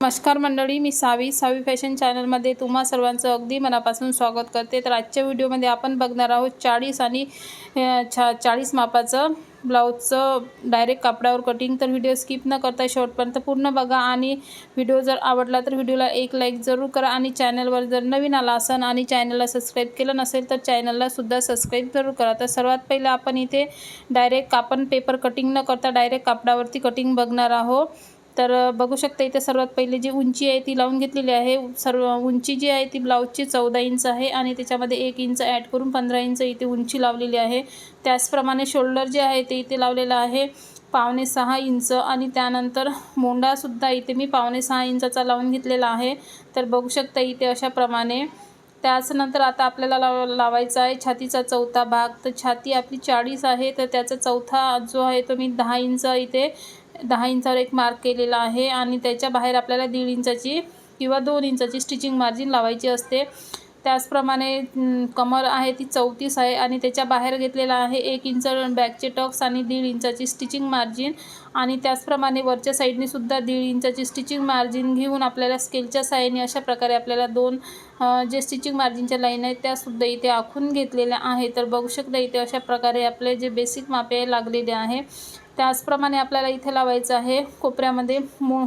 नमस्कार मंडळी मी सावी. सावी फॅशन चॅनलमध्ये तुम्हा सर्वांचं अगदी मनापासून स्वागत करते. तर आजच्या व्हिडिओमध्ये आपण बघणार आहोत चाळीस आणि छा चाळीस मापाचं ब्लाऊजचं डायरेक्ट कापडावर कटिंग तर व्हिडिओ स्किप न करता शेवटपर्यंत पूर्ण बघा आणि व्हिडिओ जर आवडला तर व्हिडिओला एक लाईक जरूर करा आणि चॅनलवर जर नवीन आला असाल आणि चॅनलला सबस्क्राईब केलं नसेल तर चॅनललासुद्धा सबस्क्राईब जरूर करा. तर सर्वात पहिलं आपण इथे डायरेक्ट आपण पेपर कटिंग न करता डायरेक्ट कापडावरती कटिंग बघणार आहोत. तर बघू शकता इथे सर्वात पहिले जी उंची आहे ती लावून घेतलेली आहे. सर्व उंची जी आहे ती ब्लाऊजची चौदा इंच आहे आणि त्याच्यामध्ये एक इंच ॲड करून पंधरा इंच इथे उंची लावलेली आहे. त्याचप्रमाणे शोल्डर जे आहे ते इथे लावलेलं आहे पावणे सहा इंच आणि त्यानंतर मोंडासुद्धा इथे मी पावणे सहा इंचाचा लावून घेतलेला आहे. तर बघू शकता इथे अशाप्रमाणे. त्याचनंतर आता आपल्याला लाव लावायचा आहे छातीचा चौथा भाग. तर छाती आपली चाळीस आहे तर त्याचा चौथा जो आहे तो मी दहा इंच इथे दहा इंचावर एक मार्क केलेला आहे आणि त्याच्या बाहेर आपल्याला दीड इंचाची किंवा दोन इंचाची स्टिचिंग मार्जिन लावायची असते. त्याचप्रमाणे कमर आहे ती चौतीस आहे आणि त्याच्या बाहेर घेतलेला आहे एक इंच बॅकचे टक्स आणि दीड इंचाची स्टिचिंग मार्जिन आणि त्याचप्रमाणे वरच्या साईडने सुद्धा दीड इंचाची स्टिचिंग मार्जिन घेऊन आपल्याला स्केलच्या साहाय्याने अशा प्रकारे आपल्याला दोन जे स्टिचिंग मार्जिनच्या लाईन आहेत त्यासुद्धा इथे आखून घेतलेल्या आहे तर बघू शकता इथे अशा प्रकारे आपले जे बेसिक मापे लागलेले आहे. त्याचप्रमाणे आपल्याला इथे लावायचं आहे कोपऱ्यामध्ये मो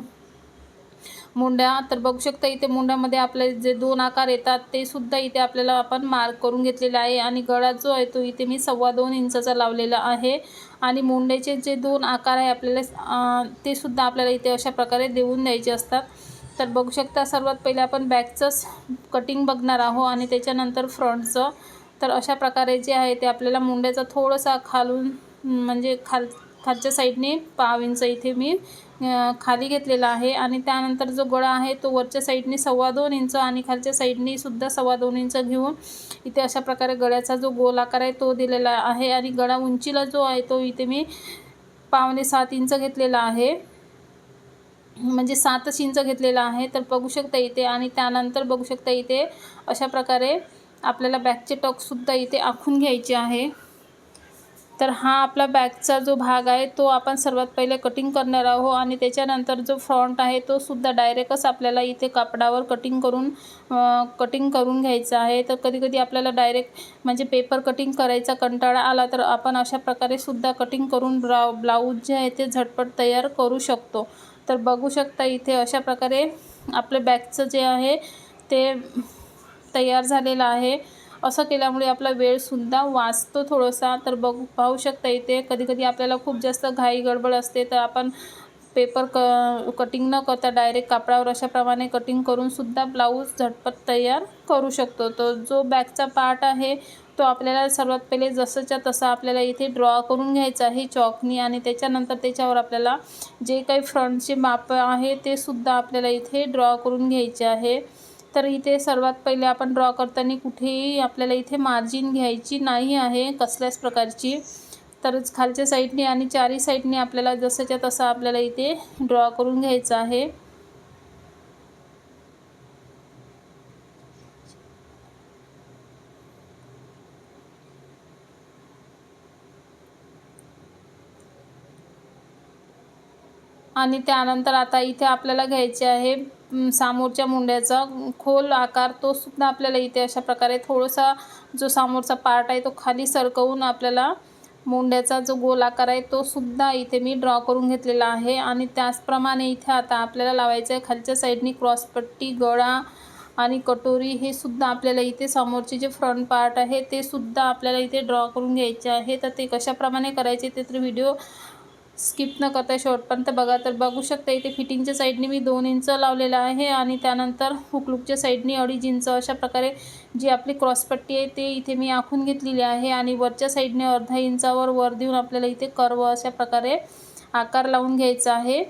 मुंड्या. तर बघू शकता इथे मुंड्यामध्ये आपले जे दोन आकार येतात ते सुद्धा इथे आपल्याला आपण मार्क करून घेतलेले आहे. आणि गळा जो आहे तो इथे मी सव्वा दोन इंचाचा लावलेला आहे. आणि मुंड्याचे जे दोन आकार आहे आपल्याला ते सुद्धा आपल्याला इथे अशा प्रकारे देऊन द्यायचे असतात. तर बघू शकता सर्वात पहिले आपण बॅकचंच कटिंग बघणार आहोत आणि त्याच्यानंतर फ्रंटचं तर अशा प्रकारे जे आहे ते आपल्याला मुंड्याचा थोडंसा खालून म्हणजे खाल खालच्या साईडने पाव इंच इथे मी खाली घेतलेला आहे. आणि त्यानंतर जो गळा आहे तो वरच्या साईडने सव्वा दोन इंच आणि खालच्या साईडने सुद्धा सव्वा दोन इंच घेऊन इथे अशा प्रकारे गळ्याचा जो गोल आकार आहे तो दिलेला आहे. आणि गळा उंचीला जो आहे तो इथे मी पावणे सात इंच घेतलेला आहे. म्हणजे सातच इंच घेतलेला आहे. तर बघू शकता इथे आणि त्यानंतर बघू शकता इथे अशा प्रकारे आपल्याला बॅकचे टॉकसुद्धा इथे आखून घ्यायचे आहे. तर हा आपला बॅकचा जो भाग आहे तो आपण सर्वात पहिले कटिंग करणार आहोत आणि त्याच्यानंतर जो फ्रंट आहे तो सुद्धा डायरेक्टच आपल्याला इथे कापडावर कटिंग करून कटिंग करून घ्यायचा आहे. तर कधी कधी आपल्याला डायरेक्ट म्हणजे पेपर कटिंग करायचा कंटाळा आला तर आपण अशा प्रकारे सुद्धा कटिंग करून ब्रा ब्लाऊज जे आहे ते झटपट तयार करू शकतो. तर बघू शकता इथे अशा प्रकारे आपलं बॅकचं जे आहे ते तयार झालेलं आहे. असं केल्यामुळे आपला वेळसुद्धा वाचतो थोडासा. तर बघू पाहू शकता इथे कधीकधी आपल्याला खूप जास्त घाई गडबड असते. तर आपण पेपर क कटिंग न करता डायरेक्ट कापडावर अशाप्रमाणे कटिंग करूनसुद्धा ब्लाऊज झटपट तयार करू शकतो. तो जो बॅकचा पार्ट आहे तो आपल्याला सर्वात पहिले जसंच्या तसं आपल्याला इथे ड्रॉ करून घ्यायचं आहे चॉकनी. आणि त्याच्यानंतर त्याच्यावर आपल्याला जे काही फ्रंटचे माप आहे ते सुद्धा आपल्याला इथे ड्रॉ करून घ्यायचे आहे. तर इथे सर्वात पहिले आपण ड्रॉ करताना कुठेही आपल्याला इथे मार्जिन घ्यायची नाही आहे कसल्याच प्रकारची. तर खालच्या साईडने आणि चारही साईडने आपल्याला जसंच्या तसं आपल्याला इथे ड्रॉ करून घ्यायचं आहे. आणि त्यानंतर आता इथे आपल्याला घ्यायचे आहे सामोरच्या मुंड्याचा खोल आकार तो सुद्धा आपल्याला इथे अशा प्रकारे थोडासा जो समोरचा पार्ट आहे तो खाली सरकवून आपल्याला मुंड्याचा जो गोल आकार आहे तो सुद्धा इथे मी ड्रॉ करून घेतलेला आहे. आणि त्याचप्रमाणे इथे आता आपल्याला लावायचं आहे खालच्या साईडनी क्रॉसपट्टी गळा आणि कटोरी हे सुद्धा आपल्याला इथे समोरचे जे फ्रंट पार्ट आहे ते सुद्धा आपल्याला इथे ड्रॉ करून घ्यायचे आहे. तर ते कशाप्रमाणे करायचे ते तर व्हिडिओ स्किप न करता शेवटपर्यंत बघा. तर बघू शकता इथे फिटिंगच्या साईडने मी दोन इंच लावलेलं आहे आणि त्यानंतर हुकलूकच्या साईडने अडीच इंच अशा प्रकारे जी आपली क्रॉसपट्टी आहे ते इथे मी आखून घेतलेली आहे आणि वरच्या साईडने अर्धा इंचावर वर देऊन आपल्याला इथे कर्व अशा प्रकारे आकार लावून घ्यायचा आहे.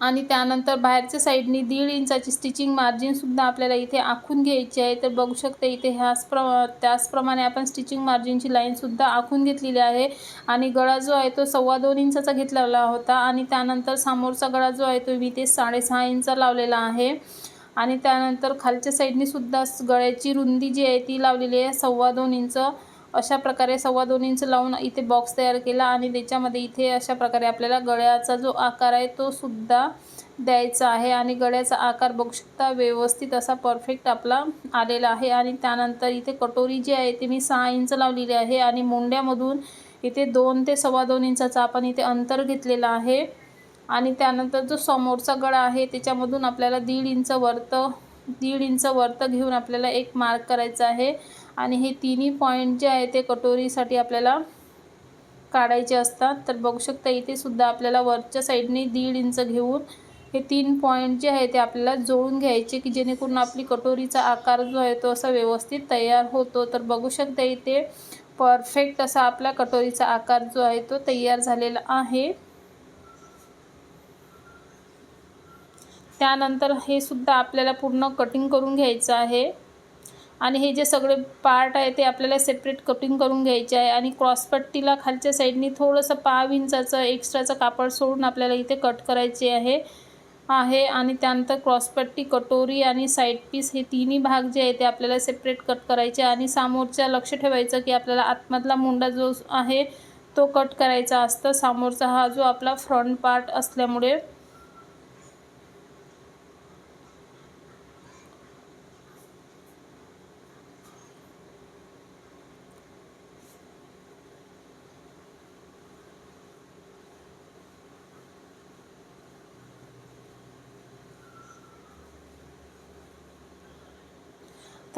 आणि त्यानंतर बाहेरच्या साईडनी दीड इंचाची स्टिचिंग मार्जिनसुद्धा आपल्याला इथे आखून घ्यायची आहे. तर बघू शकता इथे ह्याच प्र त्याचप्रमाणे आपण स्टिचिंग मार्जिनची लाईनसुद्धा आखून घेतलेली आहे. आणि गळा जो आहे तो सव्वा दोन इंचाचा घेतलेला होता. आणि त्यानंतर समोरचा गळा जो आहे तो मी ते साडेसहा इंच लावलेला आहे. आणि त्यानंतर खालच्या साईडनीसुद्धा गळ्याची रुंदी जी आहे ती लावलेली आहे सव्वा दोन इंच. अशा प्रकारे सव्वा दोन इंच लावून इथे बॉक्स तयार केला आणि त्याच्यामध्ये इथे अशा प्रकारे आपल्याला गळ्याचा जो आकार आहे तो सुद्धा द्यायचा आहे. आणि गळ्याचा आकार बघू शकता व्यवस्थित असा परफेक्ट आपला आलेला आहे. आणि त्यानंतर इथे कटोरी जी आहे ती मी सहा इंच लावलेली आहे आणि मुंड्यामधून इथे दोन ते सव्वा दोन इंचाचा आपण इथे अंतर घेतलेला आहे. आणि त्यानंतर जो समोरचा गळा आहे त्याच्यामधून आपल्याला दीड इंच वरतं दीड इंच वरत घेऊन आपल्याला एक मार्क करायचा आहे. आणि हे तिन्ही पॉईंट जे आहे ते कटोरीसाठी आपल्याला काढायचे असतात. तर बघू शकता इथे सुद्धा आपल्याला वरच्या साईडने दीड इंच घेऊन हे तीन पॉईंट जे आहे ते आपल्याला जोडून घ्यायचे की जेणेकरून आपली कटोरीचा आकार जो आहे तो असा व्यवस्थित तयार होतो. तर बघू शकता इथे परफेक्ट असा आपला कटोरीचा आकार जो आहे तो तयार झालेला आहे. त्यानंतर हे सुद्धा आपल्याला पूर्ण कटिंग करून घ्यायचं आहे. आणि हे जे सगळे पार्ट आहे ते आपल्याला सेपरेट कटिंग करून घ्यायचे आहे. आणि क्रॉसपट्टीला खालच्या साईडनी थोडंसं पाव इंचाचं एक्स्ट्राचं कापड सोडून आपल्याला इथे कट करायचे आहे. आहे आणि त्यानंतर क्रॉसपट्टी कटोरी आणि साईड पीस हे तिन्ही भाग जे आहे ते आपल्याला सेपरेट कट करायचे आणि समोरच्या लक्ष ठेवायचं की आपल्याला आतमधला मुंडा जो आहे तो कट करायचा असतं. समोरचा हा जो आपला फ्रंट पार्ट असल्यामुळे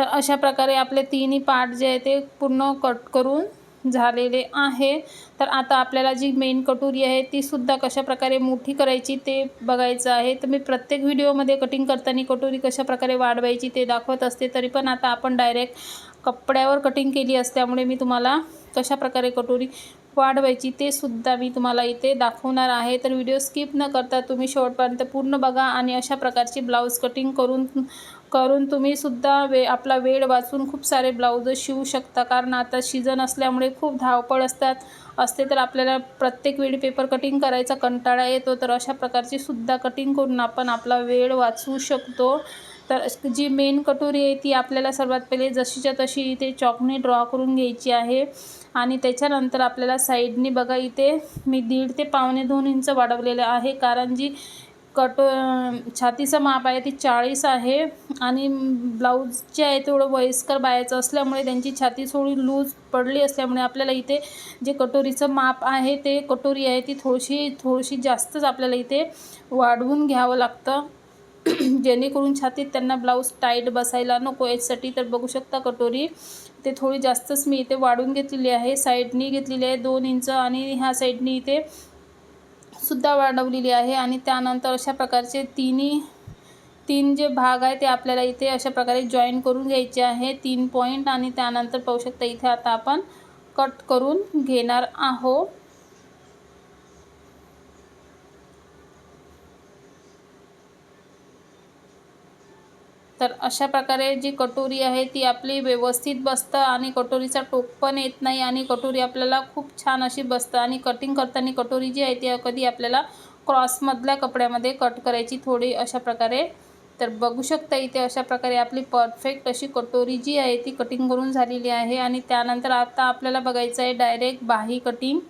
तर अशा प्रकारे आपले तिन्ही पार्ट जे आहे ते पूर्ण कट करून झालेले आहे. तर आता आपल्याला जी मेन कटोरी आहे तीसुद्धा कशाप्रकारे मोठी करायची ते बघायचं आहे. तर मी प्रत्येक व्हिडिओमध्ये कटिंग करताना कटोरी कशा प्रकारे वाढवायची ते दाखवत असते तरी पण आता आपण डायरेक्ट कपड्यावर कटिंग केली असल्यामुळे मी तुम्हाला कशा प्रकारे कटोरी वाढवायची ते सुद्धा मी तुम्हाला इथे दाखवणार आहे. तर व्हिडिओ स्किप न करता तुम्ही शेवटपर्यंत पूर्ण बघा आणि अशा प्रकारची ब्लाऊज कटिंग करून करून तुम्हीसुद्धा वे आपला वेळ वाचून खूप सारे ब्लाऊज शिवू शकता. कारण आता सीझन असल्यामुळे खूप धावपळ असतात. असते तर आपल्याला प्रत्येक वेळी पेपर कटिंग करायचा कंटाळा येतो. तर अशा प्रकारची सुद्धा कटिंग करून आपण आपला वेळ वाचवू शकतो. तर जी मेन कटोरी आहे ती आपल्याला सर्वात पहिले जशीच्या तशी इथे चॉकने ड्रॉ करून घ्यायची आहे. आणि त्याच्यानंतर आपल्याला साईडनी बघा इथे मी दीड ते पावणे दोन इंच वाढवलेलं आहे. कारण जी कटो छातीचं माप आहे ती चाळीस आहे आणि ब्लाऊज जे आहे तेवढं वयस्कर बायाचं असल्यामुळे त्यांची छाती थोडी लूज पडली असल्यामुळे आपल्याला इथे जे कटोरीचं माप आहे ते कटोरी आहे ती थोडीशी थोडीशी जास्तच आपल्याला इथे वाढवून घ्यावं लागतं. जेणेकरून छातीत त्यांना ब्लाऊज टाईट बसायला नको यासाठी तर बघू शकता कटोरी. ते थोडी जास्तच मी इथे वाढून घेतलेली आहे साईडनी घेतलेली आहे दोन इंच आणि ह्या साईडनी इथे सुद्धा वाढवलेली आहे आणि त्यानंतर अशा प्रकारचे तिन्ही तीन जे भाग आहे ते आपल्याला इथे अशा प्रकारे जॉईन करून घ्यायचे आहे. तीन पॉईंट आणि त्यानंतर पाहू शकता इथे आता आपण कट करून घेणार आहोत. तर अशा प्रकारे जी कटोरी आहे ती आपली व्यवस्थित बसतं आणि कटोरीचा टोक पण येत नाही आणि कटोरी आपल्याला खूप छान अशी बसतं आणि कटिंग करताना कटोरी जी आहे ती कधी आपल्याला क्रॉसमधल्या कपड्यामध्ये कट करायची थोडी अशा प्रकारे. तर बघू शकता इथे अशा प्रकारे आपली परफेक्ट अशी कटोरी जी आहे ती कटिंग करून झालेली आहे आणि त्यानंतर आता आपल्याला बघायचं आहे डायरेक्ट बाही कटिंग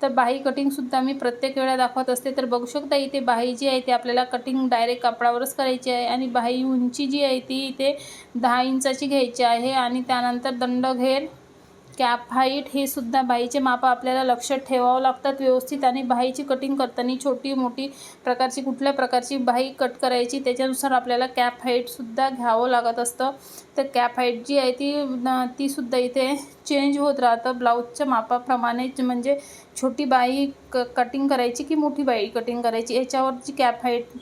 तर बाही कटिंगसुद्धा मी प्रत्येक वेळा दाखवत असते. तर बघू शकता इथे बाही जी आहे ती आपल्याला कटिंग डायरेक्ट कापडावरच करायची आहे आणि बाही उंची जी आहे ती इथे दहा इंचाची घ्यायची आहे आणि त्यानंतर दंड घेर कॅप हाईट हे सुद्धा बाईचे मापं आपल्याला लक्षात ठेवावं लागतात. व्यवस्थित आणि बाईची कटिंग करताना छोटी मोठी प्रकारची कुठल्या प्रकारची बाई कट करायची त्याच्यानुसार आपल्याला कॅप हाईटसुद्धा घ्यावं लागत असतं. तर कॅप हाईट जी आहे ती तीसुद्धा इथे चेंज होत राहतं. ब्लाऊजच्या मापाप्रमाणे म्हणजे छोटी बाई क कटिंग करायची की मोठी बाई कटिंग करायची? याच्यावर जी कॅप हाईट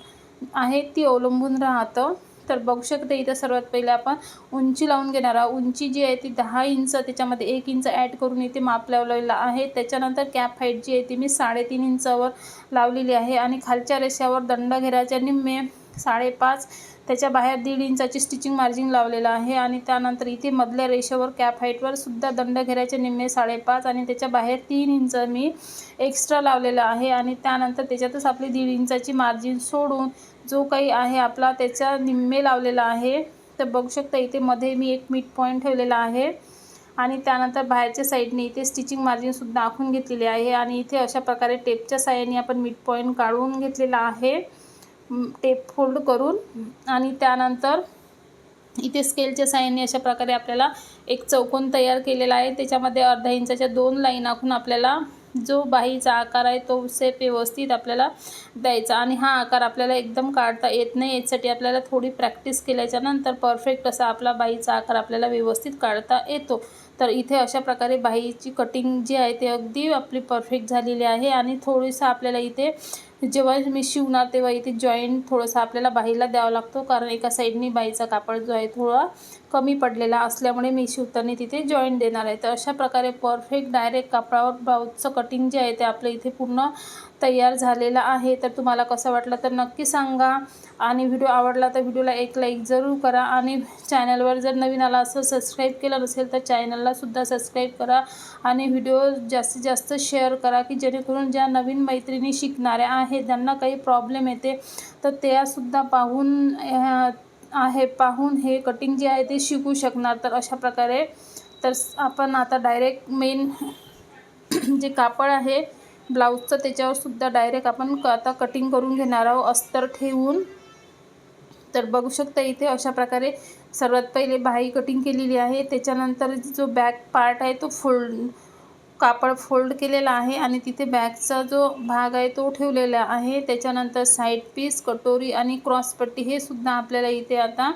आहे ती अवलंबून राहतं. तर बघू शकते इथं सर्वात पहिले आपण उंची लावून घेणार आहोत. उंची जी आहे ती दहा इंच त्याच्यामध्ये एक इंच ॲड करून इथे माप लावलेलं आहे. त्याच्यानंतर कॅप हाईट जी आहे ती मी साडेतीन इंचावर लावलेली आहे आणि खालच्या रेषावर दंड घेराच्या निम्मे साडेपाच त्याच्या बाहेर दीड इंचाची स्टिचिंग मार्जिन लावलेलं आहे आणि त्यानंतर इथे मधल्या रेषेवर कॅप हाईटवर सुद्धा दंड घेरायचे निम्मे साडेपाच आणि त्याच्या बाहेर तीन इंच मी एक्स्ट्रा लावलेलं आहे आणि त्यानंतर त्याच्यातच आपली दीड इंचाची मार्जिन सोडून जो काही आहे आपला त्याच्या निम्मे लावलेला आहे. तर बघू शकता इथे मध्ये मी एक मीट पॉईंट ठेवलेला आहे. आणि त्यानंतर बाहेरच्या साईडने इथे स्टिचिंग मार्जिनसुद्धा आखून घेतलेली आहे. आणि इथे अशा प्रकारे टेपच्या साह्याने आपण मिड पॉईंट काढून घेतलेला आहे. टेप फोल्ड करून. आणि त्यानंतर इथे स्केलच्या साह्याने अशा प्रकारे आपल्याला एक चौकोन तयार केलेला आहे. त्याच्यामध्ये अर्धा इंचाच्या दोन लाईन आखून आपल्याला जो बाहीचा आकार आहे तो सेप व्यवस्थित आपल्याला द्यायचा. आणि हा आकार आपल्याला एकदम काढता येत नाही. यासाठी आपल्याला थोडी प्रॅक्टिस केल्याच्यानंतर परफेक्ट असा आपला बाहीचा आकार आपल्याला व्यवस्थित काढता येतो. तर इथे अशा प्रकारे बाहीची कटिंग जी आहे ती अगदी आपली परफेक्ट झालेली आहे. आणि थोडंसं आपल्याला इथे जेव्हा मी शिवणार तेव्हा इथे जॉईंट थोडंसं आपल्याला बाहीला द्यावा लागतो. कारण एका साईडनी बाईचा कापड जो आहे थोडा कमी पडलेला असल्यामुळे मी शिवताना तिथे जॉईंट देणार आहे. तर अशा प्रकारे परफेक्ट डायरेक्ट कापडावर ब्लाऊजचं कटिंग जे आहे ते आपलं इथे पूर्ण तयार झालेलं आहे. तर तुम्हाला कसं वाटलं तर नक्की सांगा. आणि व्हिडिओ आवडला तर व्हिडिओला एक लाईक जरूर करा. आणि चॅनलवर जर नवीन आला असं सबस्क्राईब केलं नसेल तर चॅनललासुद्धा सबस्क्राईब करा. आणि व्हिडिओ जास्तीत जास्त शेअर करा की जेणेकरून ज्या नवीन मैत्रिणी शिकणाऱ्या आहेत ज्यांना काही प्रॉब्लेम येते तर त्यासुद्धा पाहून आहे पाहून हे कटिंग जे आहे ते शिकू शकणार. तर अशा प्रकारे तर आपण आता डायरेक्ट मेन जे कापड आहे ब्लाऊजचं त्याच्यावरसुद्धा डायरेक्ट आपण क आता कटिंग करून घेणार आहोत अस्तर ठेवून. तर बघू शकता इथे अशा प्रकारे सर्वात पहिले बाही कटिंग केलेली आहे. त्याच्यानंतर जो बॅक पार्ट आहे तो फोल्ड कापड फोल्ड केलेला आहे आणि तिथे बॅगचा जो भाग आहे तो ठेवलेला आहे. त्याच्यानंतर साईड पीस कटोरी आणि क्रॉसपट्टी हे सुद्धा आपल्याला इथे आता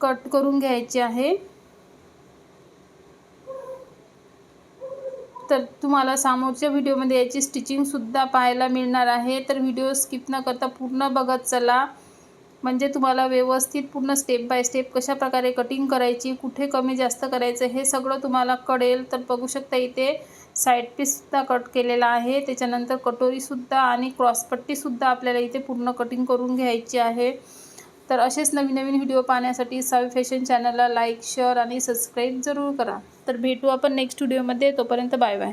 कट करून घ्यायचे आहे. तर तुम्हाला समोरच्या व्हिडिओमध्ये याची स्टिचिंगसुद्धा पाहायला मिळणार आहे. तर व्हिडिओ स्किप न करता पूर्ण बघत चला. म्हणजे तुम्हाला व्यवस्थित पूर्ण स्टेप बाय स्टेप कशा प्रकारे कटिंग करायची कुठे कमी जास्त करायचं हे सगळं तुम्हाला कळेल. तर बघू शकता इथे साईड पीससुद्धा कट केलेला आहे. त्याच्यानंतर कटोरीसुद्धा आणि क्रॉसपट्टीसुद्धा आपल्याला इथे पूर्ण कटिंग करून घ्यायची आहे. तर असेच नवीन नवीन व्हिडिओ पाहण्यासाठी सावी फॅशन चॅनलला लाईक शेअर आणि सबस्क्राईब जरूर करा. तर भेटू आपण नेक्स्ट व्हिडिओमध्ये तोपर्यंत बाय बाय